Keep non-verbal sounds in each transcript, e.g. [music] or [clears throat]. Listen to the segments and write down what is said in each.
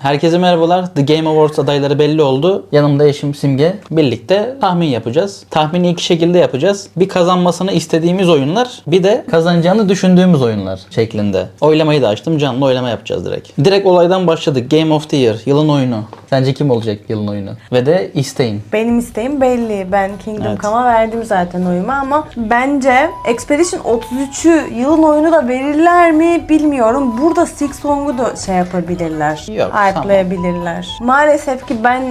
Herkese merhabalar. The Game Awards adayları belli oldu. Yanımda eşim Simge. Birlikte tahmin yapacağız. Tahmini iki şekilde yapacağız. Bir kazanmasını istediğimiz oyunlar, bir de kazanacağını düşündüğümüz oyunlar şeklinde. Oylamayı da açtım. Canlı oylama yapacağız direkt. Direkt olaydan başladık. Game of the Year. Yılın oyunu. Sence kim olacak yılın oyunu? Ve de isteğin. Benim isteğim belli. Ben Kingdom Evet. Come'a verdim zaten oyumu ama bence Expedition 33'ü yılın oyunu da verirler mi bilmiyorum. Burada Six Song'u da şey yapabilirler. Yok, Hype'layabilirler. Maalesef ki ben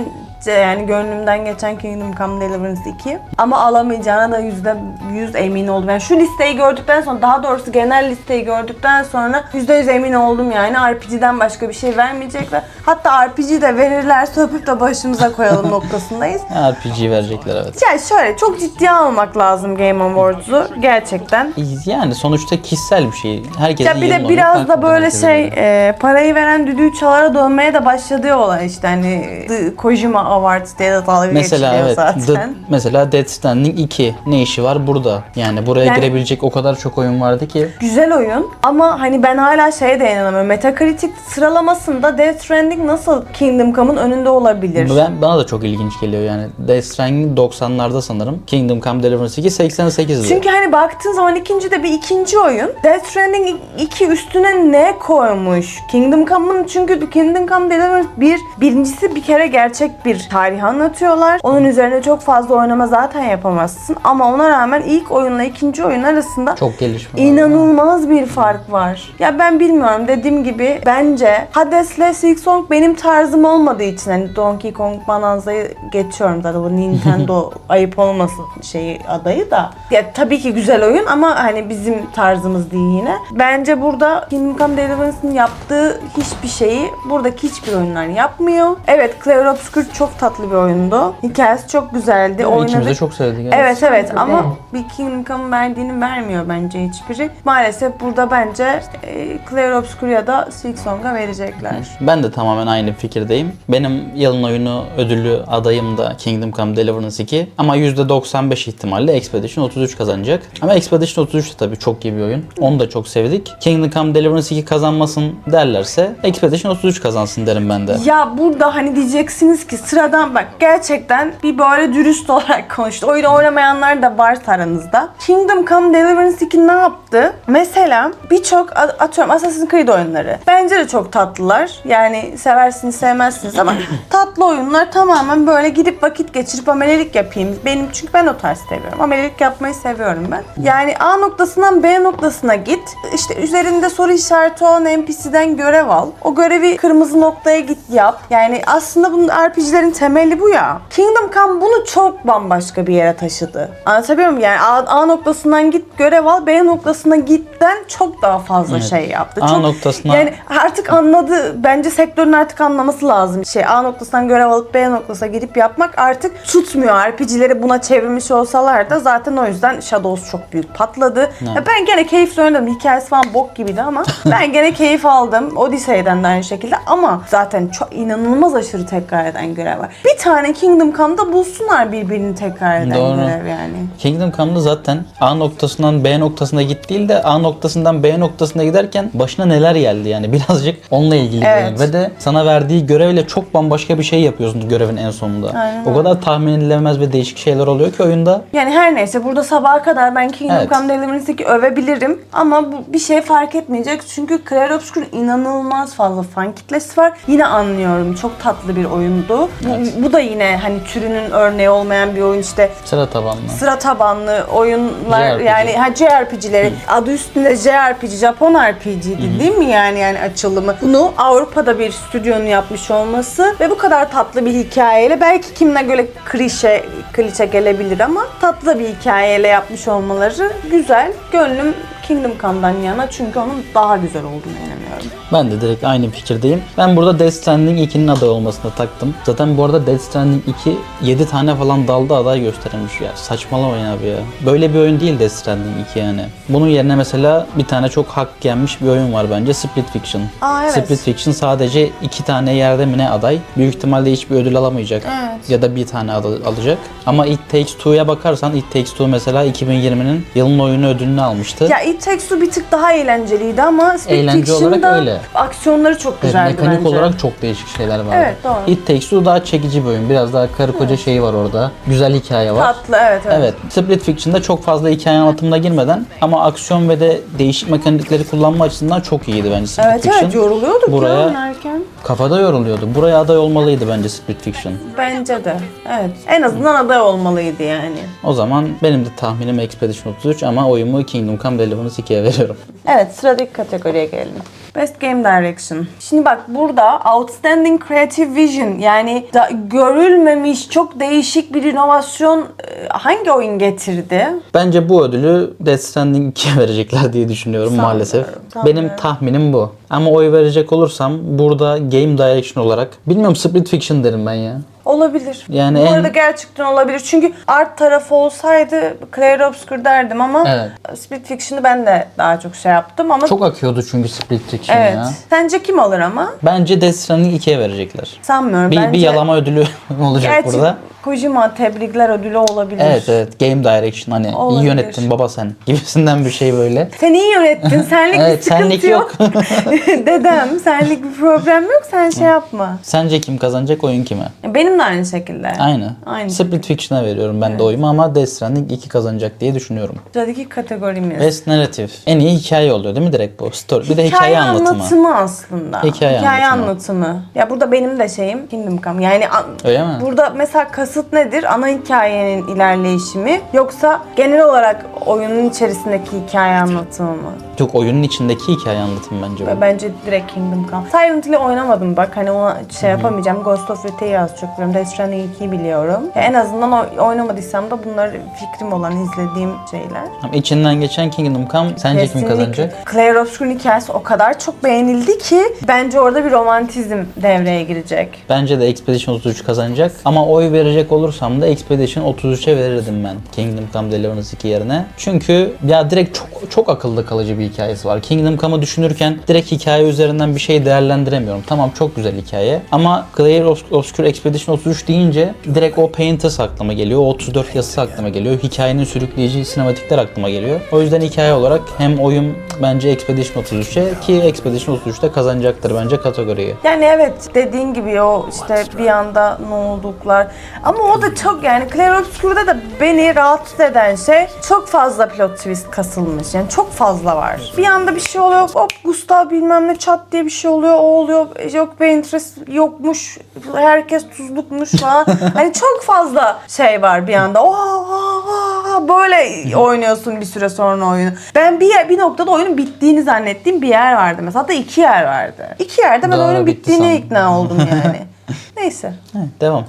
yani gönlümden geçen Kingdom Come Deliverance 2 ama alamayacağına da yüzde yüz emin oldum. Yani şu listeyi gördükten sonra daha doğrusu genel listeyi gördükten sonra yüzde yüz emin oldum yani RPG'den başka bir şey vermeyecekler. Hatta RPG de verirlerse öpüp de başımıza koyalım [laughs] noktasındayız. RPG verecekler evet. Yani şöyle çok ciddiye almak lazım Game Awards'u gerçekten. Yani sonuçta kişisel bir şey. Herkesin Ya bir de biraz da böyle şey e, parayı veren düdüğü çalara dönmeye de başladı olay işte hani Kojima Awards diye de dalga Mesela geçiliyor evet. zaten. The- mesela Death Stranding 2 ne işi var burada? Yani buraya Yani- girebilecek o kadar çok oyun vardı ki. Güzel oyun ama hani ben hala şeye de inanamıyorum. Metacritic sıralamasında Death Stranding nasıl Kingdom Come'ın önünde olabilir? Ben, bana da çok ilginç geliyor yani. Death Stranding 90'larda sanırım. Kingdom Come Deliverance 2 88'di. Çünkü hani baktığın zaman ikinci de bir ikinci oyun. Death Stranding 2 üstüne ne koymuş? Kingdom Come'ın çünkü Kingdom Come Deliverance bir birincisi bir kere gerçek bir tarih anlatıyorlar. Onun üzerine çok fazla oynama zaten yapamazsın. Ama ona rağmen ilk oyunla ikinci oyun arasında çok gelişme. var. İnanılmaz bir fark var. Ya ben bilmiyorum dediğim gibi bence Hades'le Silk Song benim tarzım olmadığı için hani Donkey Kong Bonanza'yı geçiyorum zaten bu Nintendo [laughs] ayıp olmasın şeyi adayı da. Ya tabii ki güzel oyun ama hani bizim tarzımız değil yine. Bence burada Kingdom Come Deliverance'ın yaptığı hiçbir şeyi buradaki hiçbir oyunlar yapmıyor. Evet Clair Obscur çok tatlı bir oyundu. Hikayesi çok güzeldi. Yani İkimiz de Oynadık. çok sevdik. Evet evet ama bir Kingdom verdiğini vermiyor bence hiçbiri. Maalesef burada bence e, Clair Obscur ya da Silk Song'a verecekler. Ben de tamamen aynı fikirdeyim. Benim yılın oyunu ödüllü adayım da Kingdom Come Deliverance 2. Ama %95 ihtimalle Expedition 33 kazanacak. Ama Expedition 33 de tabii çok iyi bir oyun. Onu da çok sevdik. Kingdom Come Deliverance 2 kazanmasın derlerse Expedition 33 kazansın derim ben de. Ya burada hani diyeceksiniz ki sıradan bak gerçekten bir böyle dürüst [laughs] olarak konuştu. Oyun oynamayanlar da varsa aranızda. Kingdom Come Deliverance 2 ne yaptı? Mesela birçok atıyorum Assassin's Creed oyunları. Bence de çok tatlılar. Yani seversiniz sevmezsiniz ama [clears throat] tatlı oyunlar tamamen böyle gidip vakit geçirip amelelik yapayım. Benim çünkü ben o tarz seviyorum. Amelelik yapmayı seviyorum ben. Yani A noktasından B noktasına git. İşte üzerinde soru işareti olan NPC'den görev al. O görevi kırmızı noktaya git yap. Yani aslında bunun RPG'lerin temeli bu ya. Kingdom Come bunu çok bambaşka bir yere taşıdı. Anlatabiliyor muyum? Yani A, A noktasından git görev al, B noktasına gitten çok daha fazla Evet. şey yaptı. A çok, noktasına- Yani artık anladı. Bence sektörün artık anlaması lazım. Şey A noktasından görev alıp B noktasına gidip yapmak artık tutmuyor. RPG'leri buna çevirmiş olsalar da zaten o yüzden Shadows çok büyük patladı. Ya ben gene keyifle oynadım. Hikayesi falan bok gibiydi ama [laughs] ben gene keyif aldım. Odyssey'den de aynı şekilde ama zaten çok inanılmaz aşırı tekrar eden görev var. Bir tane Kingdom Come'da bulsunlar birbirini tekrar eden Doğru. yani. Kingdom Come'da zaten A noktasından B noktasına git değil de A noktasından B noktasına giderken başına neler geldi yani [laughs] birazcık onunla ilgili Evet. Ve de sana verdiği görevle çok bambaşka bir şey yapıyorsun görevin en sonunda. Aynen o kadar tahmin edilemez ve değişik şeyler oluyor ki oyunda. Yani her neyse burada sabaha kadar ben Kingdom Evet. Come Deliverance 2 övebilirim ama bu bir şey fark etmeyecek çünkü Clair Obscur'un inanılmaz fazla fan kitlesi var. Yine anlıyorum çok tatlı bir oyundu. Bu, bu da yine hani türünün örneği olmayan bir oyun işte Sıra tabanlı. sıra tabanlı oyunlar JRPG. yani ha JRPG'leri adı üstünde JRPG Japon RPG'di değil mi yani yani açılımı. Bunu Avrupa'da bir stüdyonun yapmış olması ve bu kadar tatlı bir hikayeyle belki kimine göre klişe klişe gelebilir ama tatlı bir hikayeyle yapmış olmaları güzel. Gönlüm Kingdom Come'dan yana çünkü onun daha güzel olduğunu inanıyorum. Ben de direkt aynı fikirdeyim. Ben burada Death Stranding 2'nin aday olmasına taktım. Zaten bu arada Death Stranding 2 7 tane falan dalda aday gösterilmiş ya. Saçmalamayın abi ya. Böyle bir oyun değil Death Stranding 2 yani. Bunun yerine mesela bir tane çok hak yenmiş bir oyun var bence Split Fiction. Aa, evet. Split Fiction sadece iki tane yerde mi ne aday? Büyük ihtimalle hiçbir ödül alamayacak. Evet. Ya da bir tane aday alacak. Ama It Takes Two'ya bakarsan It Takes Two mesela 2020'nin yılın oyunu ödülünü almıştı. Ya It Takes Two bir tık daha eğlenceliydi ama Split Eğlence Fiction olarak aslında öyle. aksiyonları çok Evet, güzeldi mekanik bence. olarak çok değişik şeyler var. Evet, doğru. It Takes Two daha çekici bir oyun. Biraz daha karı koca şeyi var orada. Güzel hikaye var. Tatlı evet evet. Evet, Split Fiction'da çok fazla hikaye anlatımına girmeden ama aksiyon ve de değişik mekanikleri kullanma açısından çok iyiydi bence Split Evet Fiction. evet yoruluyorduk Buraya- ya oynarken. Kafada yoruluyordu. Buraya aday olmalıydı bence Split Fiction. Bence de. Evet. En azından aday olmalıydı yani. O zaman benim de tahminim Expedition 33 ama oyumu Kingdom Come Deliverance 2'ye veriyorum. Evet sıradaki kategoriye gelelim. Best Game Direction. Şimdi bak burada Outstanding Creative Vision yani da görülmemiş çok değişik bir inovasyon e, hangi oyun getirdi? Bence bu ödülü Death Stranding 2'ye [laughs] verecekler diye düşünüyorum Sanmıyorum, maalesef. sanmıyorum. Benim tahminim bu. Ama oy verecek olursam burada Game Direction olarak bilmiyorum Split Fiction derim ben ya. Olabilir. Yani Bu en- arada gerçekten olabilir. Çünkü art tarafı olsaydı Claire Obscur derdim ama Evet. Split Fiction'ı ben de daha çok şey yaptım ama Çok akıyordu çünkü Split Fiction evet. ya. Sence kim alır ama? Bence Death Stranding 2'ye verecekler. Sanmıyorum. Bir, Bence bir yalama ödülü [laughs] olacak Gerçi burada. Kojima tebrikler ödülü olabilir. Evet evet Game Direction hani Olabilir. iyi yönettin baba sen gibisinden bir şey böyle. Sen iyi yönettin. Senlik [laughs] Evet, bir sıkıntı senlik yok. [laughs] Dedem senlik bir problem yok. Sen şey yapma. Sence kim kazanacak oyun kime? Benim de aynı şekilde. Aynı. Aynı. Split Fiction'a veriyorum ben de oyumu ama Death Stranding 2 kazanacak diye düşünüyorum. Sıradaki kategorimiz. Best Narrative. En iyi hikaye oluyor değil mi direkt bu? Story. Bir de hikaye, Hikaye anlatımı. anlatımı aslında. Hikaye anlatımı. anlatımı. Ya burada benim de şeyim Kingdom Come. Yani an- Öyle mi? burada mesela kasıt nedir? Ana hikayenin ilerleyişi mi? Yoksa genel olarak oyunun içerisindeki hikaye anlatımı mı? Yok oyunun içindeki hikaye anlatımı bence bu. Bence direkt Kingdom Come. Silent Hill'i oynamadım bak. Hani ona şey yapamayacağım. Ghost of Yota'yı az çok Death Stranding 2'yi biliyorum. Ya en azından o- oynamadıysam da bunlar fikrim olan izlediğim şeyler. İçinden geçen Kingdom Come sence kim kazanacak? Claire Obscure'un hikayesi o kadar çok beğenildi ki bence orada bir romantizm devreye girecek. Bence de Expedition 33 kazanacak. Ama oy verecek olursam da Expedition 33'e verirdim ben. Kingdom Come Deliverance 2 yerine. Çünkü ya direkt çok çok akılda kalıcı bir hikayesi var. Kingdom Come'ı düşünürken direkt hikaye üzerinden bir şey değerlendiremiyorum. Tamam çok güzel hikaye. Ama Claire Obs- Obscure Expedition 33 deyince direkt o Painters aklıma geliyor. O 34 yazısı aklıma geliyor. Hikayenin sürükleyici sinematikler aklıma geliyor. O yüzden hikaye olarak hem oyun bence Expedition 33'e ki Expedition 33'te kazanacaktır bence kategoriyi. Yani evet dediğin gibi o işte bir anda ne olduklar. Ama o da çok yani Claire Obscure'da da beni rahatsız eden şey çok fazla plot twist kasılmış. Yani çok fazla var. Bir anda bir şey oluyor hop Gustav bilmem ne çat diye bir şey oluyor o oluyor yok Painterest yokmuş herkes tuzlukmuş falan. hani çok fazla şey var bir anda. Oha, böyle oynuyorsun bir süre sonra oyunu. Ben bir bir noktada oyunun bittiğini zannettiğim bir yer vardı mesela. Hatta iki yer vardı. İki yerde ben Doğru, oyunun bitti bittiğine sandım. ikna oldum yani. [laughs] Neyse. Evet, devam.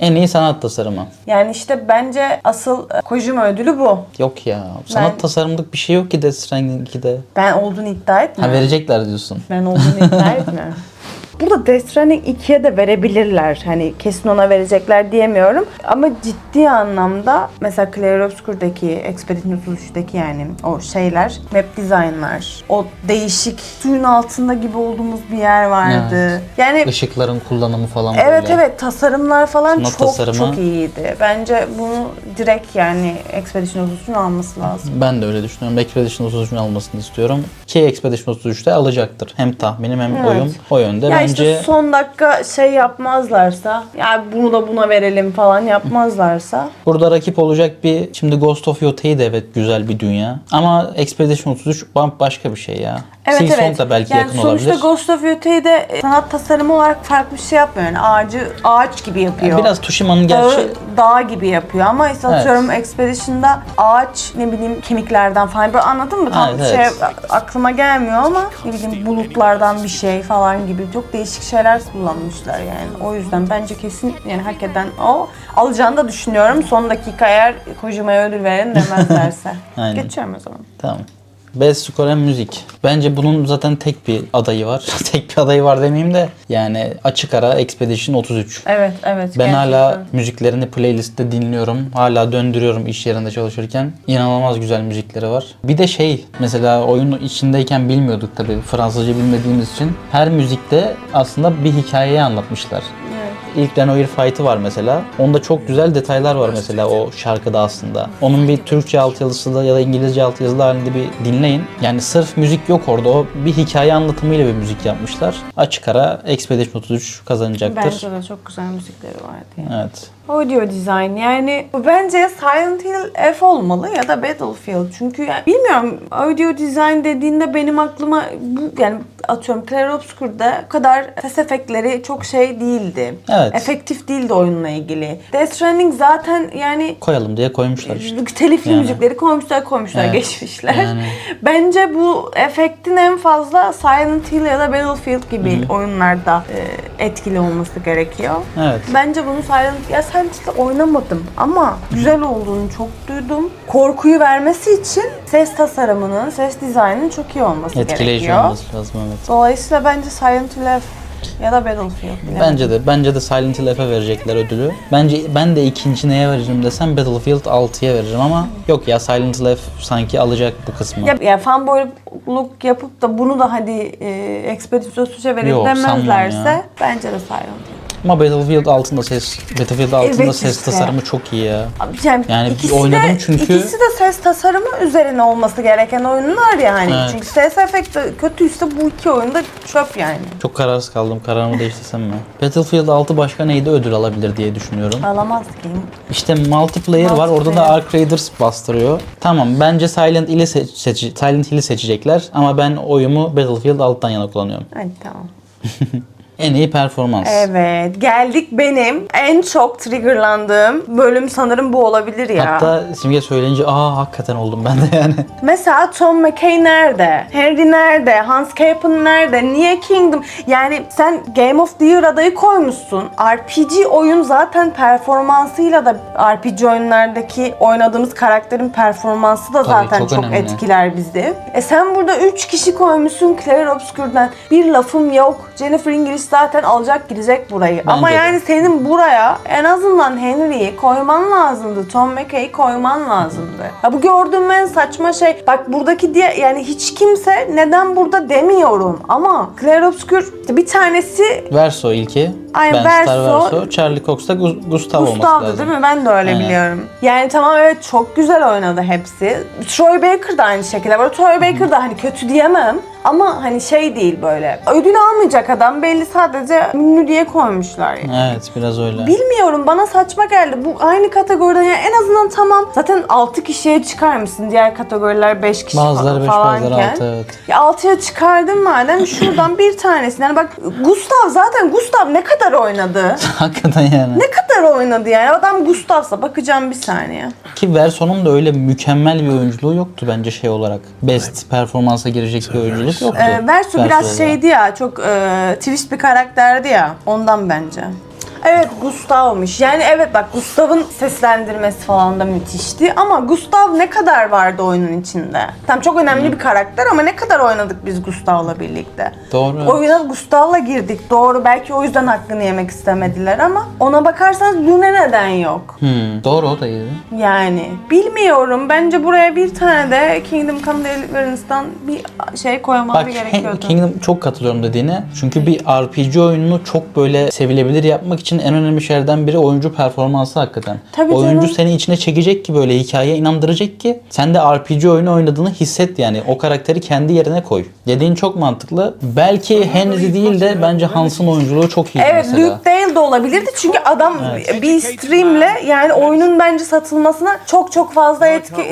En iyi sanat tasarımı. Yani işte bence asıl e, Kojima ödülü bu. Yok ya. Sanat Ben- tasarımlık bir şey yok ki Death Stranding 2'de. Ben olduğunu iddia etme. Ha verecekler diyorsun. Ben olduğunu iddia [laughs] etme. Burada Death Stranding 2'ye de verebilirler. Hani kesin ona verecekler diyemiyorum. Ama ciddi anlamda mesela Claire Obscure'daki, Expedition 33'teki yani o şeyler, map designlar, o değişik suyun altında gibi olduğumuz bir yer vardı. Yani Işıkların kullanımı falan Evet böyle. evet tasarımlar falan Sanat çok tasarımı. çok iyiydi. Bence bunu direkt yani Expedition 33'ün alması lazım. Ben de öyle düşünüyorum. Expedition 33'ün almasını istiyorum. Ki Expedition 33'te alacaktır. Hem tahminim hem Evet. oyun. O yönde Ya bence işte son dakika şey yapmazlarsa, ya bunu da buna verelim falan yapmazlarsa. [laughs] burada rakip olacak bir şimdi Ghost of Yota'yı da evet güzel bir dünya. Ama Expedition 33 başka bir şey ya. Evet Silksong evet. da belki yani yakın sonuçta olabilir. Ghost of da e, sanat tasarımı olarak farklı bir şey yapmıyor. Yani ağacı ağaç gibi yapıyor. Yani biraz Tushima'nın gerçi Dağı, dağ gibi yapıyor ama işte Evet. atıyorum Expedition'da ağaç ne bileyim kemiklerden falan böyle anladın mı? Tam Evet, şey evet. aklıma gelmiyor ama ne bileyim bulutlardan bir şey falan gibi çok değişik şeyler kullanmışlar yani. O yüzden bence kesin yani hak eden o. Alacağını da düşünüyorum. Son dakika eğer Kojima'ya ödül verin demezlerse. [laughs] Geçiyorum o zaman. Tamam. Best Score and Müzik. Bence bunun zaten tek bir adayı var. [laughs] tek bir adayı var demeyeyim de yani açık ara Expedition 33. Evet evet. Ben gerçekten. hala müziklerini playlistte dinliyorum. Hala döndürüyorum iş yerinde çalışırken. İnanılmaz güzel müzikleri var. Bir de şey mesela oyunun içindeyken bilmiyorduk tabii Fransızca bilmediğimiz için. Her müzikte aslında bir hikayeyi anlatmışlar. İlk Renoir fight'ı var mesela. Onda çok güzel detaylar var mesela o şarkıda aslında. Onun bir Türkçe altyazısı da ya da İngilizce altyazılı halinde bir dinleyin. Yani sırf müzik yok orada. O bir hikaye anlatımıyla bir müzik yapmışlar. Açık ara Expedition 33 kazanacaktır. Bence de çok güzel müzikleri vardı yani. Evet. Audio design yani bu bence Silent Hill F olmalı ya da Battlefield. Çünkü yani bilmiyorum audio design dediğinde benim aklıma bu yani atıyorum Clair Obscure'da o kadar ses efektleri çok şey değildi. Evet. Efektif değildi oyunla ilgili. Death Stranding zaten yani Koyalım diye koymuşlar işte. telifli Yani. müzikleri koymuşlar koymuşlar Evet. geçmişler. Yani. Bence bu efektin en fazla Silent Hill ya da Battlefield gibi oyunlarda e, etkili olması gerekiyor. Evet. Bence bunu Silent ya Hill'de oynamadım ama güzel olduğunu çok duydum. Korkuyu vermesi için ses tasarımının, ses dizaynının çok iyi olması Etkileyici gerekiyor. olması lazım evet. Dolayısıyla bence Silent Hill F ya da Battlefield. bilemedim. Bence de bence de Silent Hill F'e verecekler ödülü. Bence ben de ikinci neye veririm desem Battlefield 6'ya veririm ama yok ya Silent Hill F sanki alacak bu kısmı. Ya, ya fanboyluk yapıp da bunu da hadi e, Expedition 3'e verin Yok, demezlerse ya. bence de Silent Hill. Ama Battlefield altında ses Battlefield altında Evet ses işte. tasarımı çok iyi ya. Abi Yani, Yani ikisi oynadım de, çünkü- ikisi de ses tasarımı üzerine olması gereken oyunlar yani. Evet. Çünkü ses efekti kötüyse bu iki oyunda çöp yani. Çok kararsız kaldım. Kararımı değiştirsem mi? Battlefield 6 başka neydi ödül alabilir diye düşünüyorum. Alamaz ki. İşte multiplayer var. Orada da Multiplayer. Ark Raiders bastırıyor. Tamam bence Silent Hill'i seç, seç- Silent Hill'i seçecekler ama ben oyumu Battlefield 6'dan yana kullanıyorum. Hadi tamam. [laughs] En iyi performans. Evet geldik benim en çok triggerlandığım bölüm sanırım bu olabilir ya. Hatta Simge söyleyince aa hakikaten oldum ben de yani. [laughs] Mesela Tom McKay nerede? Harry nerede? Hans Capen nerede? Niye Kingdom? Yani sen Game of the Year adayı koymuşsun. RPG oyun zaten performansıyla da RPG oyunlardaki oynadığımız karakterin performansı da Tabii, zaten çok çok, önemli. etkiler bizi. E sen burada 3 kişi koymuşsun Claire Obscure'dan. Bir lafım yok. Jennifer Zaten alacak gidecek burayı. Ama de. yani senin buraya en azından Henry'i koyman lazımdı. Tom McKay'i koyman lazımdı. Ya bu gördüğüm en saçma şey. Bak buradaki diye yani hiç kimse neden burada demiyorum. Ama Claire Obscure bir tanesi Verso ilki. Ay, ben Verso. Star Verso. Charlie Cox da Gu- Gustav olması lazım. değil mi? Ben de öyle Aynen. biliyorum. Yani tamam evet çok güzel oynadı hepsi. Troy Baker da aynı şekilde. Böyle Troy Baker da hani kötü diyemem. Ama hani şey değil böyle. Ödül almayacak adam belli sadece ünlü diye koymuşlar yani. Evet biraz öyle. Bilmiyorum bana saçma geldi. Bu aynı kategoriden yani en azından tamam. Zaten 6 kişiye çıkar mısın? Diğer kategoriler 5 kişi Bazıları 5 falanken. bazıları 6 evet. Ya 6'ya çıkardın madem şuradan bir tanesini. Yani bak Gustav zaten Gustav ne kadar oynadı? [laughs] Hakikaten yani. Ne kadar oynadı yani? Adam Gustav'sa bakacağım bir saniye. Ki Verso'nun da öyle mükemmel bir oyunculuğu yoktu bence şey olarak. Best performansa girecek bir oyunculuk yoktu. Ee, Verso biraz şeydi ya, çok e, twist bir karakterdi ya. Ondan bence. Evet Gustav'mış. Yani evet bak Gustav'ın seslendirmesi falan da müthişti. Ama Gustav ne kadar vardı oyunun içinde? Tam çok önemli bir karakter ama ne kadar oynadık biz Gustav'la birlikte? Doğru. Oyuna Gustav'la girdik. Doğru belki o yüzden hakkını yemek istemediler ama ona bakarsanız Lune neden yok? Hmm, doğru o da iyiydi. Yani bilmiyorum. Bence buraya bir tane de Kingdom Come Deliverance'dan bir şey koymaları Bak gerekiyordu. Kingdom çok katılıyorum dediğine. Çünkü bir RPG oyununu çok böyle sevilebilir yapmak için en önemli şeylerden biri oyuncu performansı hakikaten. Tabii oyuncu canım. seni içine çekecek ki böyle hikayeye inandıracak ki sen de RPG oyunu oynadığını hisset yani. O karakteri kendi yerine koy. Dediğin çok mantıklı. Belki Henry değil de bence Hans'ın oyunculuğu çok iyi Evet mesela. Luke Dale de olabilirdi çünkü adam bir streamle yani oyunun bence satılmasına çok çok fazla etki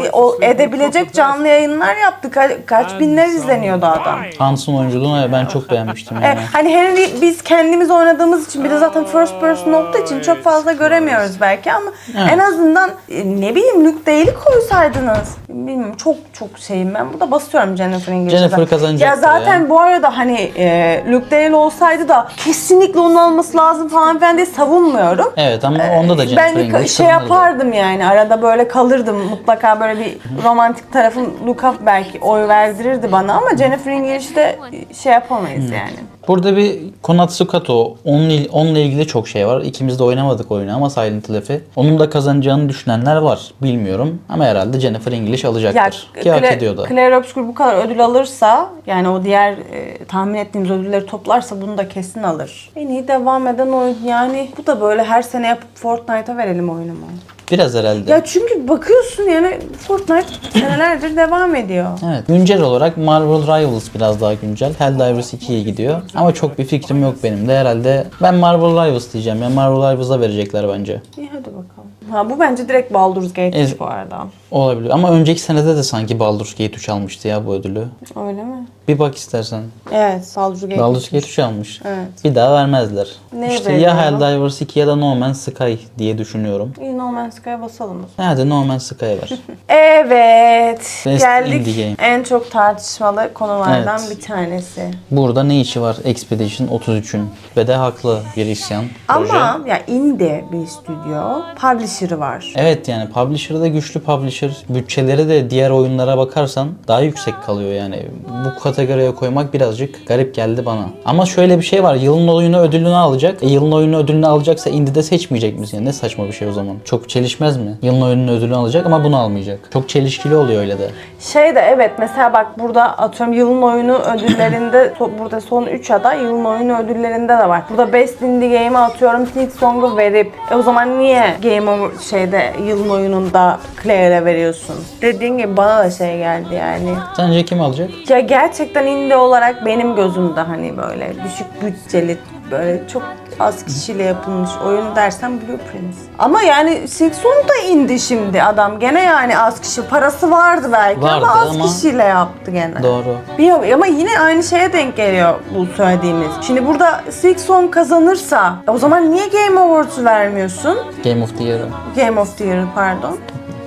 edebilecek canlı yayınlar yaptı. Ka- kaç binler izleniyordu adam. Hans'ın oyunculuğunu ben çok beğenmiştim E, yani. hani Henry biz kendimiz oynadığımız için bir de zaten first person olduğu için çok fazla göremiyoruz belki ama Evet. en azından e, ne bileyim Luke Dale'i koysaydınız. Bilmiyorum çok çok şeyim ben. Burada basıyorum Jennifer English'e. Jennifer kazanacaktır Ya zaten ya. bu arada hani e, Luke Dale olsaydı da kesinlikle onun alması lazım falan filan diye savunmuyorum. Evet ama onda da Jennifer Ben English şey yapardım yani arada böyle kalırdım mutlaka böyle bir romantik tarafım Luke'a belki oy verdirirdi bana ama Jennifer English'te şey yapamayız yani. Burada bir Konatsu Kato. Onunla, il- onunla ilgili çok şey var. İkimiz de oynamadık oyunu ama Silent Hill'i. Onun da kazanacağını düşünenler var. Bilmiyorum. Ama herhalde Jennifer English Ya alacaktır. Ki hak ediyor da. Claire Obscur bu kadar ödül alırsa yani o diğer e, tahmin ettiğimiz ödülleri toplarsa bunu da kesin alır. En iyi devam eden oyun yani bu da böyle her sene yapıp Fortnite'a verelim oyunu mu? Biraz herhalde. Ya çünkü bakıyorsun yani Fortnite senelerdir devam ediyor. Evet. Güncel olarak Marvel Rivals biraz daha güncel. Helldivers 2'ye gidiyor. Ama çok bir fikrim yok benim de. Herhalde ben Marvel Rivals diyeceğim. Ya Marvel Rivals'a verecekler bence. İyi hadi bakalım. Ha bu bence direkt Baldur's Gate bu arada. Olabilir. Ama önceki senede de sanki Baldur's Gate 3 almıştı ya bu ödülü. Öyle mi? Bir bak istersen. Evet, Baldur's Gate. Baldur's Gate 3 almış. Evet. Bir daha vermezler. Ne işte ya? Helldivers 2 ya da No Man's Sky diye düşünüyorum. İyi No Man's Sky'a basalım. Hadi No Man's Sky ver. [laughs] Evet. Best geldik en çok tartışmalı konulardan Evet. bir tanesi. Burada ne işi var Expedition 33'ün? Ve de haklı bir isyan. proje. Ama ya indie bir stüdyo, publisher'ı var. Evet yani publisher'da güçlü publisher. Bütçeleri de diğer oyunlara bakarsan daha yüksek kalıyor yani. Bu kategoriye koymak birazcık garip geldi bana. Ama şöyle bir şey var. Yılın oyunu ödülünü alacak. E, yılın oyunu ödülünü alacaksa indie'de seçmeyecek misin? Ne saçma bir şey o zaman. Çok çelişmez mi? Yılın oyunun ödülünü alacak ama bunu almayacak. Çok çelişkili oluyor öyle de. Şey de evet mesela bak burada atıyorum yılın oyunu ödüllerinde [clears throat] so- burada son 3 aday yılın oyunu ödüllerinde de var. Burada Best Indie Game'e atıyorum Sneak Song'u verip e o zaman niye Game Over şeyde yılın oyununda Claire'e veriyorsun? Dediğin gibi bana da şey geldi yani. Sence kim alacak? Ya gerçekten indie olarak benim gözümde hani böyle düşük bütçeli böyle çok az kişiyle yapılmış oyun dersen Blueprints. Ama yani Sixon da indi şimdi adam. Gene yani az kişi. Parası vardı belki Vardı ama az ama- kişiyle yaptı gene. Doğru. Bir, ama yine aynı şeye denk geliyor bu söylediğimiz. Şimdi burada Sixon kazanırsa o zaman niye Game Awards'u vermiyorsun? Game of the Year'ı. Game of the Year pardon.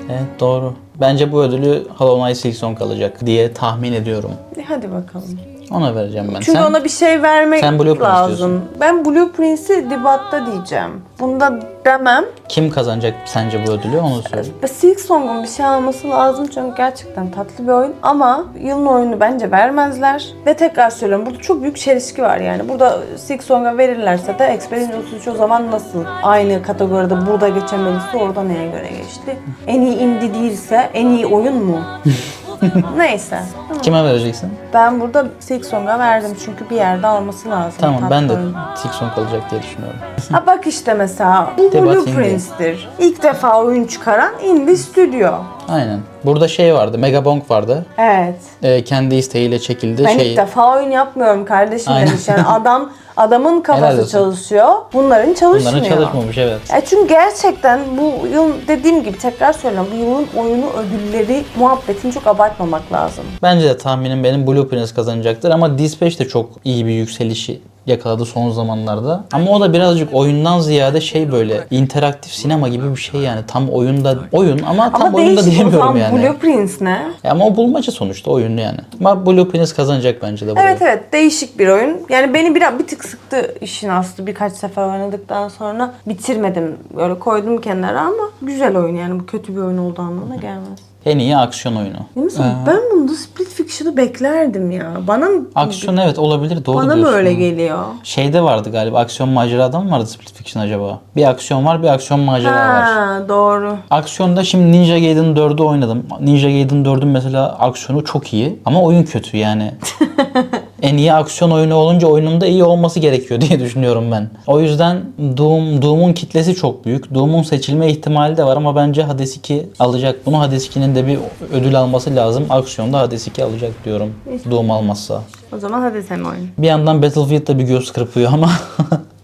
Evet doğru. Bence bu ödülü Hollow Knight Silksong kalacak diye tahmin ediyorum. E, hadi bakalım. Ona vereceğim ben. Çünkü Sen? ona bir şey vermek sen Blueprint lazım. istiyorsun. Ben Blueprints'i debatta diyeceğim. Bunda demem. Kim kazanacak sence bu ödülü onu söyle. Silk Song'un bir şey alması lazım çünkü gerçekten tatlı bir oyun ama yılın oyunu bence vermezler. Ve tekrar söylüyorum burada çok büyük çelişki var yani. Burada Silk Song'a verirlerse de Expedition 33 o zaman nasıl aynı kategoride burada geçemeliyse orada neye göre geçti? En iyi indie değilse en iyi oyun mu? [laughs] [laughs] Neyse. Tamam. Kime vereceksin? Ben burada Silk Song'a verdim çünkü bir yerde alması lazım. Tamam ben de oyun. Silksong kalacak diye düşünüyorum. [laughs] Ha bak işte mesela bu Debat Blueprints'tir. İlk defa oyun çıkaran indie stüdyo. Aynen. Burada şey vardı. Megabonk vardı. Evet. Ee, kendi isteğiyle çekildi. Ben şey, ilk defa oyun yapmıyorum kardeşim Aynen. demiş. Yani adam adamın kafası çalışıyor. Bunların çalışmıyor. Bunların çalışmamış evet. Ya çünkü gerçekten bu yıl dediğim gibi tekrar söylüyorum bu yılın oyunu ödülleri muhabbetini çok abartmamak lazım. Bence de tahminim benim Blueprints kazanacaktır ama Dispatch de çok iyi bir yükselişi yakaladı son zamanlarda. Ama o da birazcık oyundan ziyade şey böyle interaktif sinema gibi bir şey yani. Tam oyunda oyun ama tam Ama oyunda diyemiyorum zaman yani. Blueprints ne? Ya ama o bulmaca sonuçta oyun yani. Ama Blueprints kazanacak bence de bu. Evet evet değişik bir oyun. Yani beni biraz bir tık sıktı işin aslı birkaç sefer oynadıktan sonra bitirmedim. Böyle koydum kenara ama güzel oyun yani bu kötü bir oyun olduğu anlamına gelmez. En iyi aksiyon oyunu. Değil mi? Ben bunda Split Fiction'ı beklerdim ya. Bana Aksiyon evet olabilir doğru bana diyorsun. mı öyle geliyor? Şeyde vardı galiba aksiyon macerada mı vardı Split Fiction acaba? Bir aksiyon var bir aksiyon macera var. Ha doğru. Aksiyonda şimdi Ninja Gaiden 4'ü oynadım. Ninja Gaiden 4'ün mesela aksiyonu çok iyi ama oyun kötü yani. [laughs] en iyi aksiyon oyunu olunca oyunun da iyi olması gerekiyor [laughs] diye düşünüyorum ben. O yüzden Doom, Doom'un kitlesi çok büyük. Doom'un seçilme ihtimali de var ama bence Hades 2 alacak. Bunu Hades 2'nin de bir ödül alması lazım. Aksiyonda Hades 2 alacak diyorum. Doom almazsa. O zaman hadi sen oyun. Bir yandan Battlefield da bir göz kırpıyor ama [laughs]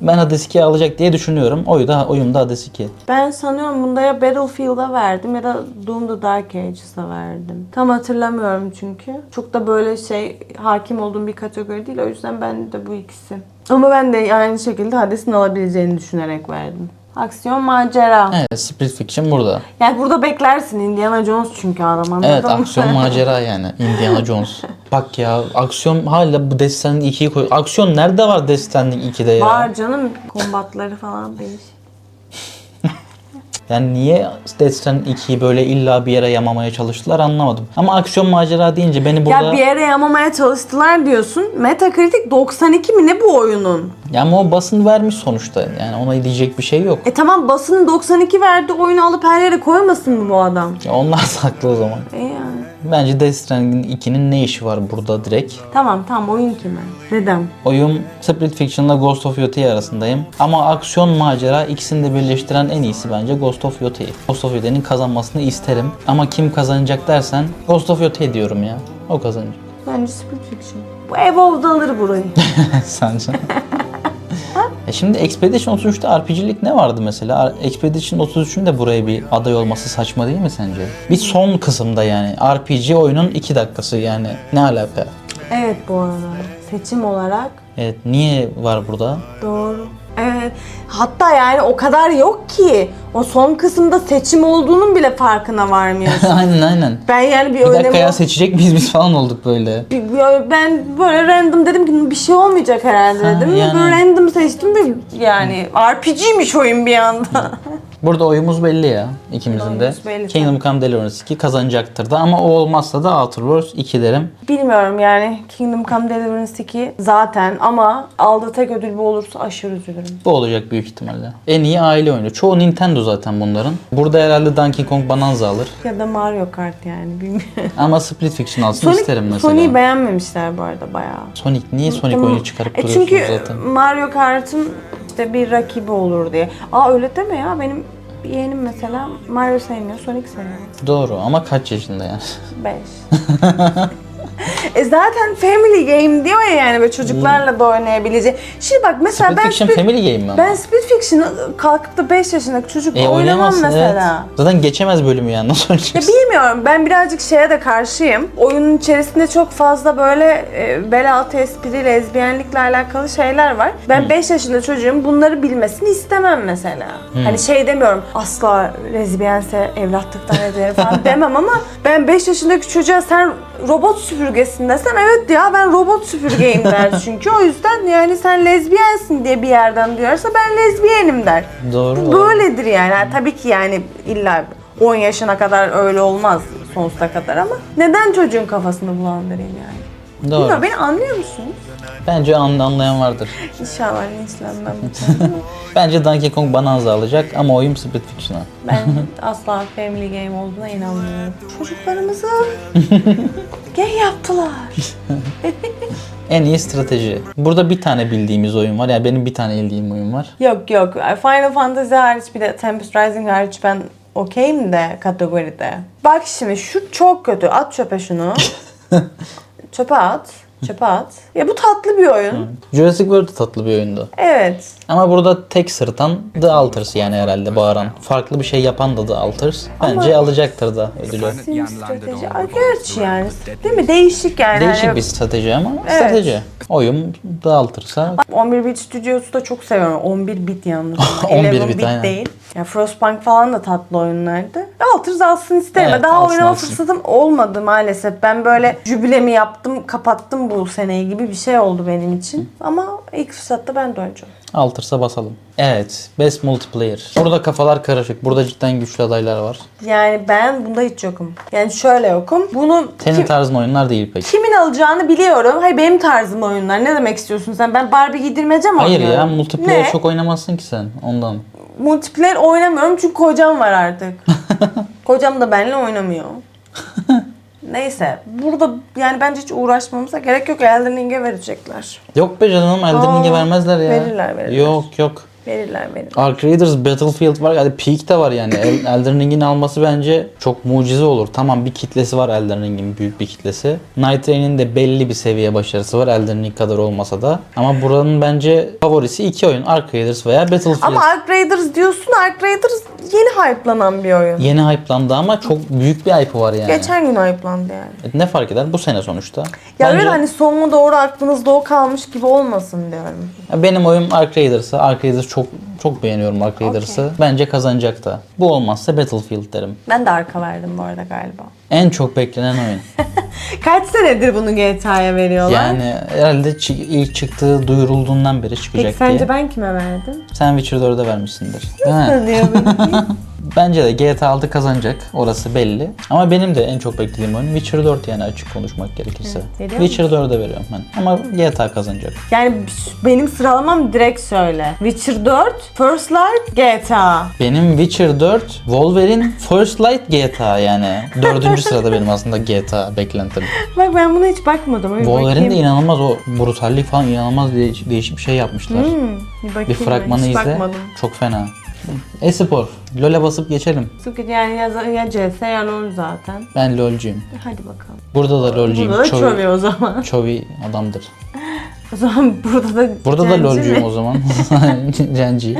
ben Hades 2 alacak diye düşünüyorum. Oyu da oyum da Hades 2. Ben sanıyorum bunda ya Battlefield'a verdim ya da Doom the Dark Ages'a verdim. Tam hatırlamıyorum çünkü. Çok da böyle şey hakim olduğum bir kategori değil. O yüzden ben de bu ikisi. Ama ben de aynı şekilde Hades'in alabileceğini düşünerek verdim. Aksiyon macera. Evet Split Fiction burada. Yani burada beklersin Indiana Jones çünkü adam anladın Evet mı? aksiyon macera yani Indiana Jones. [laughs] Bak ya aksiyon hala bu Stranding 2'yi koy. Aksiyon nerede var Stranding 2'de ya? Var canım kombatları falan değişik. [laughs] Yani niye Death Stranding 2'yi böyle illa bir yere yamamaya çalıştılar anlamadım. Ama aksiyon macera deyince beni burada... Ya bir yere yamamaya çalıştılar diyorsun. Metacritic 92 mi ne bu oyunun? Ya ama o basın vermiş sonuçta. Yani ona diyecek bir şey yok. E tamam basının 92 verdi oyunu alıp her yere koymasın mı bu adam? Ya onlar da haklı o zaman. E yani. Bence Death Stranding 2'nin ne işi var burada direkt? Tamam tamam oyun kime? Neden? Oyun Split Fiction'la Ghost of Yotei arasındayım. Ama aksiyon macera ikisini de birleştiren en iyisi bence Ghost of Yotei. Ghost of Yotei'nin kazanmasını isterim. Ama kim kazanacak dersen Ghost of Yotei diyorum ya. O kazanacak. Bence Split Fiction. Bu Evolved alır burayı. [laughs] Sence? [laughs] E şimdi Expedition 33'te RPG'lik ne vardı mesela? Expedition 33'ün de buraya bir aday olması saçma değil mi sence? Bir son kısımda yani. RPG oyunun 2 dakikası yani. Ne alaka? evet bu arada. Seçim olarak Evet niye var burada? doğru. Evet. Hatta yani o kadar yok ki. O son kısımda seçim olduğunun bile farkına [laughs] varmıyorsun. aynen aynen. ben yani bir Bir dakika önemi ya seçecek miyiz biz falan olduk böyle. Ben böyle random dedim ki bir şey olmayacak herhalde Ha, dedim. yani. Böyle random seçtim ve yani RPG'miş oyun bir anda. [laughs] Burada oyumuz belli ya ikimizin de. Oyumuz belli Kingdom Come Deliverance 2 kazanacaktır da ama o olmazsa da Outer Worlds 2 derim. Bilmiyorum yani Kingdom Come Deliverance 2 zaten ama aldığı tek ödül bu olursa aşırı üzülürüm. Bu olacak büyük ihtimalle. En iyi aile oyunu. Çoğu Nintendo zaten bunların. Burada herhalde Donkey Kong Bonanza alır. Ya da Mario Kart yani bilmiyorum. Ama Split Fiction alsın Sonic, isterim mesela. Sony'yi beğenmemişler bu arada bayağı. Sonic niye Sonic Tamam. oyunu çıkarıp E duruyorsunuz çünkü zaten? Mario Kart'ın işte bir rakibi olur diye. Aa öyle deme ya benim yeğenim mesela Mario sevmiyor, Sonic seviyor. Doğru ama kaç yaşında yani? 5. [laughs] e zaten family game diyor ya yani böyle çocuklarla da oynayabileceği. Şimdi bak mesela Split ben Fiction Split, Family Game mi ama? ben Split Fiction'ı kalkıp da 5 yaşındaki çocuk E oynamam mesela. evet. Zaten geçemez bölümü yani nasıl Ya oynayacaksın? bilmiyorum ben birazcık şeye de karşıyım. Oyunun içerisinde çok fazla böyle e, bel altı espri, lezbiyenlikle alakalı şeyler var. Ben 5 yaşında çocuğum bunları bilmesini istemem mesela. Hani şey demiyorum asla lezbiyense evlatlıktan ederim falan [laughs] demem ama ben 5 yaşındaki çocuğa sen robot süpürgesin desem evet ya ben robot süpürgeyim der [laughs] çünkü. O yüzden yani sen lezbiyensin diye bir yerden duyarsa ben lezbiyenim der. Doğru. Böyledir yani. Ha, Tabii ki yani illa 10 yaşına kadar öyle olmaz sonsuza kadar ama neden çocuğun kafasını bulandırayım yani? Doğru. Bilmiyorum beni anlıyor musunuz? Bence an- anlayan vardır. İnşallah linçlenmem. [laughs] Bence Donkey Kong Bonanza alacak ama oyun Split Fiction'a. ben [laughs] asla family game olduğuna inanmıyorum. Çocuklarımızı [laughs] gay yaptılar. En iyi strateji. Burada bir tane bildiğimiz oyun var. Yani benim bir tane bildiğim oyun var. yok yok Final Fantasy hariç bir de Tempest Rising hariç ben okeyim de kategoride. Bak şimdi şu çok kötü. At çöpe şunu. Çöpe at. Çöpe at. Ya bu tatlı bir oyun. Jurassic World tatlı bir oyundu. Evet. Ama burada tek sırıtan The Alters yani herhalde bağıran. Farklı bir şey yapan da The Alters. Bence alacaktır da ödülü. Sim strateji. Ay, gerçi yani. Değil mi? Değişik yani. Değişik Hani bir strateji ama Evet. strateji. Oyun The Alters'a 11 bit stüdyosu da çok seviyorum. 11 bit yalnız. [laughs] 11 11 bit, bit aynen. değil. Ya Frostpunk falan da tatlı oyunlardı. Alters alsın isterim. Evet, Daha alsın, oynama alsın. fırsatım olmadı maalesef. Ben böyle jübilemi yaptım, kapattım bu seneyi gibi bir şey oldu benim için. Ama ilk fırsatta ben de oynayacağım. Alters'a basalım. Evet. Best Multiplayer. Burada kafalar karışık. Burada cidden güçlü adaylar var. Yani ben bunda hiç yokum. Yani şöyle yokum. Bunu Senin kim- tarzın oyunlar değil peki. kimin alacağını biliyorum. Hayır benim tarzım oyunlar. Ne demek istiyorsun sen? Ben Barbie giydirmece mi Hayır oynuyorum? ya multiplayer Ne? çok oynamazsın ki sen ondan. Multiplayer oynamıyorum çünkü kocam var artık. [laughs] kocam da benimle oynamıyor. [laughs] Neyse. Burada yani bence hiç uğraşmamıza gerek yok. Elden Ring'e verecekler. Yok be canım Elden Ring'e Aa, vermezler ya. verirler, verirler. Yok yok. Verirler verirler. Ark Raiders Battlefield var. Yani Peak de var yani. El- [clears throat] Elden Ring'in alması bence çok mucize olur. Tamam bir kitlesi var Elden Ring'in büyük bir kitlesi. Night Rain'in de belli bir seviye başarısı var Elden Ring kadar olmasa da. Ama buranın bence favorisi iki oyun. Ark Raiders veya Battlefield. Ama Ark Raiders diyorsun. Ark Raiders yeni hype'lanan bir oyun. Yeni hype'landı ama çok büyük bir hype'ı var yani. Geçen gün hype'landı yani. E, Ne fark eder? Bu sene sonuçta. Ya Bence- öyle hani sonuna doğru aklınızda o kalmış gibi olmasın diyorum. Ya Benim oyum Ark Raiders'ı. Ark Raiders çok çok beğeniyorum Ark Raiders'ı. Bence kazanacak da. Bu olmazsa Battlefield derim. Ben de arka verdim bu arada galiba. En çok beklenen oyun. [laughs] Kaç senedir bunu GTA'ya veriyorlar? Yani herhalde çı- ilk çıktığı duyurulduğundan beri çıkacak Peki sence diye. ben kime verdim? Sen Witcher 4'e vermişsindir. Değil mi? Sanıyor [laughs] beni. Bence de GTA 6 kazanacak. Orası belli. Ama benim de en çok beklediğim oyun Witcher 4 yani açık konuşmak gerekirse. Evet, veriyor Witcher 4'e veriyorum ben. Ama GTA kazanacak. Yani benim sıralamam direkt şöyle. Witcher 4, First Light, GTA. Benim Witcher 4, Wolverine, First Light GTA yani. Dördüncü sırada benim aslında GTA beklentim. Bak ben buna hiç bakmadım. Bir Wolverine de bakayım. inanılmaz o brutallik falan inanılmaz değiş- değişik bir şey yapmışlar. Hmm, bir Bir fragmanı. Hiç izle. bakmadım. Çok fena. E-spor. LoL'e basıp geçelim. Sıkı yani ya, ya CS ya LoL zaten. Ben LoL'cuyum. Hadi bakalım. Burada da LoL'cuyum. Burada da Çovi, Chovy o zaman. Çovi adamdır. [laughs] O zaman burada da Burada da Cenci LoL'cuyum mi? o zaman. [laughs] [laughs] Cenci.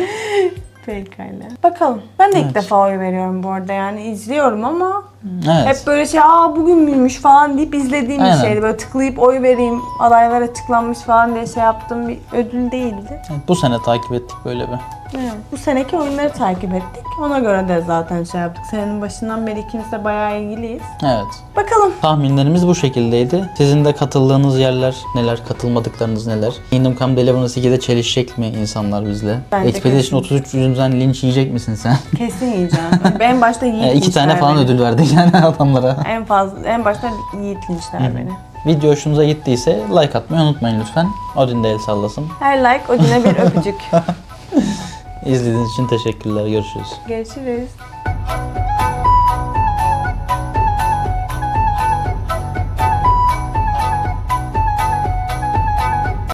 Pekala. Bakalım. Ben de ilk Evet. defa oy veriyorum bu arada yani izliyorum ama Evet. hep böyle şey aa bugün müymüş falan deyip izlediğim Aynen. bir şeydi. Böyle tıklayıp oy vereyim adaylar açıklanmış falan diye şey yaptığım bir ödül değildi. Bu sene takip ettik böyle bir. Evet. Bu seneki oyunları takip ettik. Ona göre de zaten şey yaptık. Senenin başından beri ikimiz de bayağı ilgiliyiz. Evet. Bakalım. Tahminlerimiz bu şekildeydi. Sizin de katıldığınız yerler neler, katılmadıklarınız neler? Kingdom Come Deliverance 2'de çelişecek mi insanlar bizle? Bence Expedition 33 yüzünden linç yiyecek misin sen? Kesin yiyeceğim. en başta [laughs] Yiğit E, iki tane falan ödül verdik yani [laughs] adamlara. En fazla en başta Yiğit linçler beni. Video hoşunuza gittiyse like atmayı unutmayın lütfen. Odin de el sallasın. Her like Odin'e bir [laughs] öpücük. İzlediğiniz için teşekkürler. Görüşürüz. Görüşürüz.